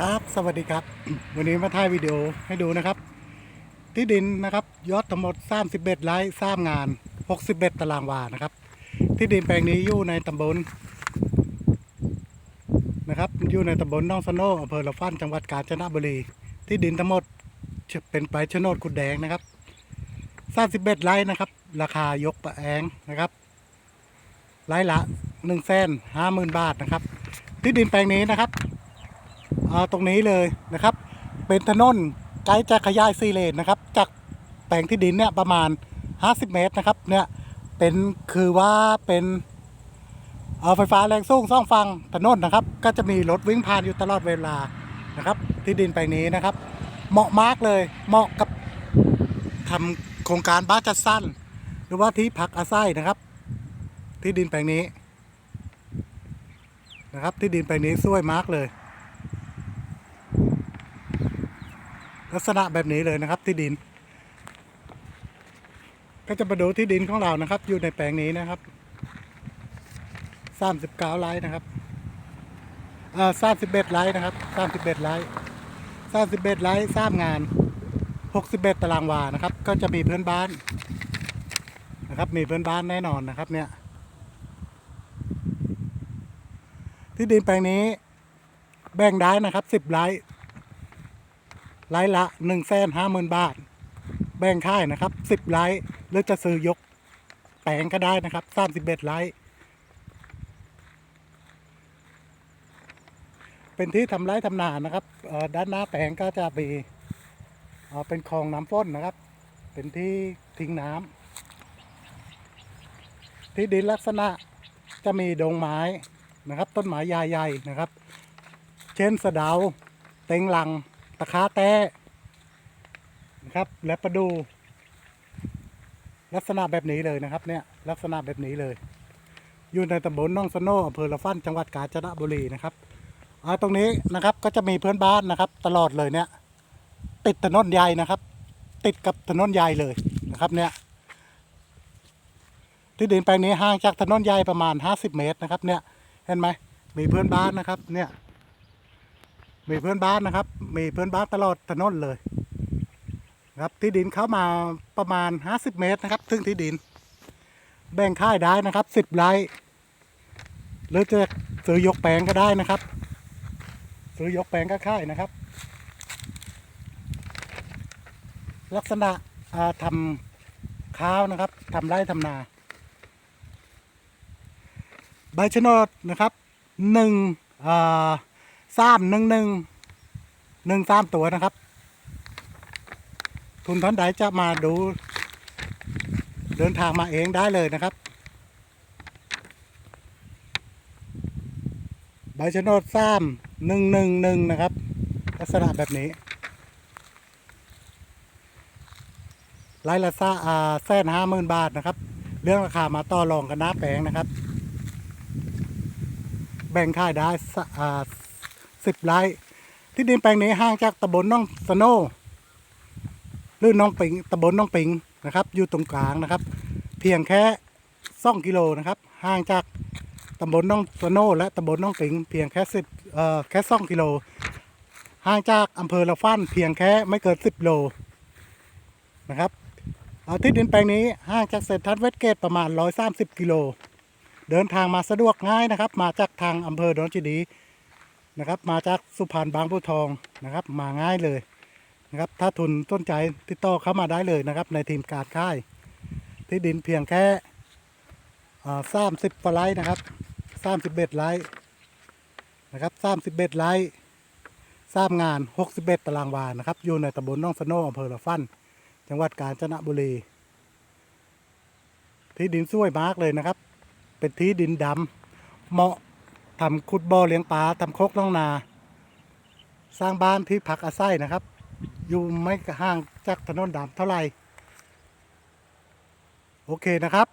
ครับ สวัสดีครับ วันนี้มาถ่ายวิดีโอให้ดูนะครับ ที่ดินนะครับ ยอดทั้งหมด 31ไร่สร้างงาน 61 ตารางวานะครับ ที่ดินแปลงนี้อยู่ในตำบลนะครับอยู่ในตำบลหนองสโนอำเภอละฟันจังหวัดกาญจนบุรี ที่ดินทั้งหมดเป็นใบโฉนดกุดแดงนะครับ31ไร่นะครับ ราคายกประแองนะครับไร่ละ1 5 0 0 0 0บาทนะครับ ที่ดินแปลงนี้นะครับ ตรงนี้เลยนะครับ เป็นถนนไกด์จะขยายสี่เลนนะครับ จากแปลงที่ดินเนี่ยประมาณ 50 เมตรนะครับเนี่ยเป็นคือว่าเป็นเอาไฟฟ้าแรงสูงสองฝั่งถนนนะครับ ก็จะมีรถวิ่งผ่านอยู่ตลอดเวลานะครับ ที่ดินแปลงนี้นะครับ เหมาะมากเลยเหมาะกับทำโครงการบ้านจัดสั้น หรือว่าที่พักอาศัยนะครับ ที่ดินแปลงนี้นะครับ ที่ดินแปลงนี้สวยมากเลย ลักษณะแบบนี้เลยนะครับที่ดิน ก็จะมาดูที่ดินของเรานะครับ อยู่ในแปลงนี้นะครับสามสิบเก้าไร่นะครับอ่าสามสิบเอ็ดไร่นะครับสามสิบเอ็ดไร่สามสิบเอ็ดไร่สร้างงานหกสิบเอ็ดตารางวานะครับ ก็จะมีเพื่อนบ้านนะครับ มีเพื่อนบ้านแน่นอนนะครับ เนี่ย ที่ดินแปลงนี้แบ่งได้นะครับสิบไร่ ไร่ละหนึ่งแสนห้าหมื่นบาท แบ่งค่ายนะครับสิบไร่หรือจะซื้อยกแปลงก็ได้นะครับสามสิบเอ็ดไร่เป็นที่ทำไร่ทำนานะครับด้านหน้าแปลงก็จะมีเป็นคลองน้ำฟ้นนะครับ เป็นที่ทิ้งน้ำที่ดินลักษณะจะมีดงไม้นะครับ ต้นไม้ใหญ่ๆนะครับ เช่นสะเดาเต็งลัง ตะขาแต้นะครับ และประดูลักษณะแบบนี้เลยนะครับ เนี่ยลักษณะแบบนี้เลย อยู่ในตำบลน้องสโนอำเภอละฟันจังหวัดกาญจนบุรีนะครับอาตรงนี้นะครับก็จะมีเพื่อนบ้านนะครับ ตลอดเลยเนี่ย ติดถนนใหญ่นะครับ ติดกับถนนใหญ่เลยนะครับเนี่ยที่ดินแปลงนี้ห่างจากถนนใหญ่ประมาณ 50 เมตรนะครับ เนี่ยเห็นไหมมีเพื่อนบ้านนะครับ เนี่ย มีเพื่อนบ้านนะครับ มีเพื่อนบ้านตลอดถนนเลยครับที่ดินเข้ามาประมาณ 50 เมตรนะครับ ซึ่งที่ดิน แบ่งค่ายได้นะครับ 10ไร่หรือจะซื้อยกแปลงก็ได้นะครับ ซื้อยกแปลงก็ค่ายนะครับ ลักษณะทำข้าวนะครับทำไร่ทำนา ใบชะโนดนะครับหนึ่งอ่า สามหนึ่งหนึ่งหนึ่งสามตัวนะครับ ทุนท่านใดจะมาดู เดินทางมาเองได้เลยนะครับ ใบชะโนดสามหนึ่งหนึ่งหนึ่งนะครับ ลักษณะแบบนี้ไล่ละซ่าอ่าแสนห้าหมื่นบาทนะครับ เรื่องราคามาต่อรองกันหน้าแปลงนะครับ แบ่งค่ายได้อ่า สิบไร่ที่ดินแปลงนี้ห่างจากตำบลน้องสโนหรือน้องปิงตำบลน้องปิงนะครับ อยู่ตรงกลางนะครับ เพียงแค่สองกิโลนะครับ ห่างจากตำบลน้องสโนและตำบลน้องปิงเพียงแค่สิบเอ่อแค่สองกิโลห่างจากอำเภอละฟันเพียงแค่ไม่เกินสิบโลนะครับเอาที่ดินแปลงนี้ห่างจากเซนทรัลเวสเกตประมาณร้อยสามสิบกิโล เดินทางมาสะดวกง่ายนะครับ มาจากทางอำเภอดอนจีดี นะครับ มาจากสุพรรณบางบัวทองนะครับ มาง่ายเลยนะครับ ถ้าทุนต้นใจติดต่อเข้ามาได้เลยนะครับ ในทีมการค่าย ที่ดินเพียงแค่สามสิบกว่าไร่นะครับสามสิบเอ็ดไร่นะครับสามสิบเอ็ดไร่สร้างงานหกสิบเอ็ดตารางวานะครับ อยู่ในตำบลน้องสโนอำเภอละฟัน จังหวัดกาญจนบุรี ที่ดินสวยมากเลยนะครับ เป็นที่ดินดำเหมาะ ทำขุดบ่อเลี้ยงปลาทำโคกน้องนา สร้างบ้านที่พักอาศัยนะครับ อยู่ไม่ห่างจากถนนดามเท่าไหร่ โอเคนะครับ